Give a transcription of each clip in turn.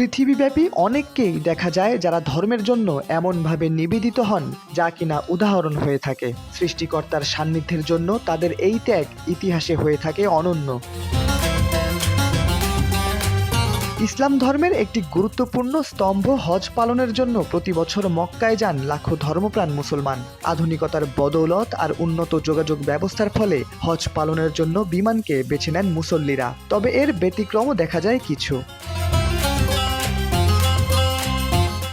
পৃথিবীব্যাপী অনেককেই দেখা যায় যারা ধর্মের জন্য এমনভাবে নিবেদিত হন, যা কিনা উদাহরণ হয়ে থাকে। সৃষ্টিকর্তার সান্নিধ্যের জন্য তাদের এই ত্যাগ ইতিহাসে হয়ে থাকে অনন্য। ইসলাম ধর্মের একটি গুরুত্বপূর্ণ স্তম্ভ হজ পালনের জন্য প্রতি বছর মক্কায় যান লাখো ধর্মপ্রাণ মুসলমান। আধুনিকতার বদৌলত আর উন্নত যোগাযোগ ব্যবস্থার ফলে হজ পালনের জন্য বিমানকে বেছে নেন মুসল্লিরা। তবে এর ব্যতিক্রমও দেখা যায় কিছু।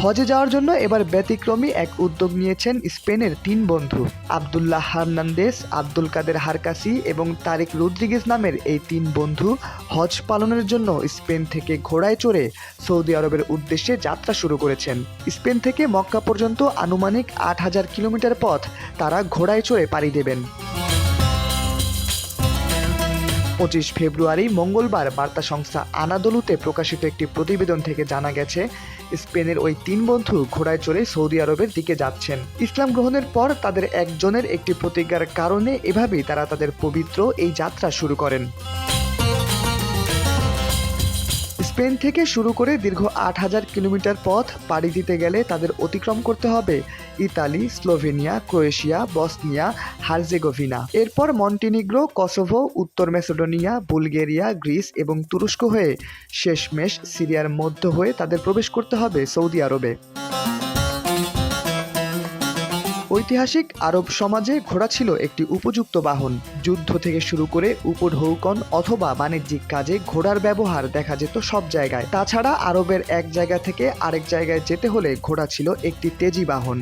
হজে যাওয়ার জন্য এবার ব্যতিক্রমী এক উদ্যোগ নিয়েছেন স্পেনের তিন বন্ধু, Abdullah Hernandez Abdul Kader Harkasi এবং তারেক রুদ্রিগেজ নামের এই তিন বন্ধু হজ পালনের জন্য স্পেন থেকে ঘোড়ায় চড়ে সৌদি আরবের উদ্দেশ্যে যাত্রা শুরু করেছেন। স্পেন থেকে মক্কা পর্যন্ত আনুমানিক আট হাজার কিলোমিটার পথ তারা ঘোড়ায় চড়ে পাড়ি দেবেন। পঁচিশ ফেব্রুয়ারি মঙ্গলবার বার্তা সংস্থা আনাদলুতে প্রকাশিত একটি প্রতিবেদন থেকে জানা গেছে, স্পেনের ওই তিন বন্ধু ঘোড়ায় চড়ে সৌদি আরবের দিকে যাচ্ছেন। ইসলাম গ্রহণের পর তাদের একজনের একটি প্রতিজ্ঞার কারণে এভাবেই তারা তাদের পবিত্র এই যাত্রা শুরু করেন। স্পেন থেকে শুরু করে দীর্ঘ আট হাজার কিলোমিটার পথ পাড়ি দিতে গেলে তাদের অতিক্রম করতে হবে Italy, Slovenia, Croatia, Bosnia, Herzegovina. এরপর মন্টিনিগ্রো, কসোভো, উত্তর মেসোডোনিয়া, বুলগেরিয়া, গ্রিস এবং তুরস্ক হয়ে শেষমেশ সিরিয়ার মধ্য হয়ে তাদের প্রবেশ করতে হবে সৌদি আরবে। ঐতিহাসিক আরব সমাজে ঘোড়া ছিল একটি উপযুক্ত বাহন। যুদ্ধ থেকে শুরু করে উপঢৌকন অথবা বাণিজ্যিক কাজে ঘোড়ার ব্যবহার দেখা যেত সব জায়গায়। তাছাড়া আরবের এক জায়গা থেকে আরেক জায়গায় যেতে হলে ঘোড়া ছিল একটি তেজি বাহন।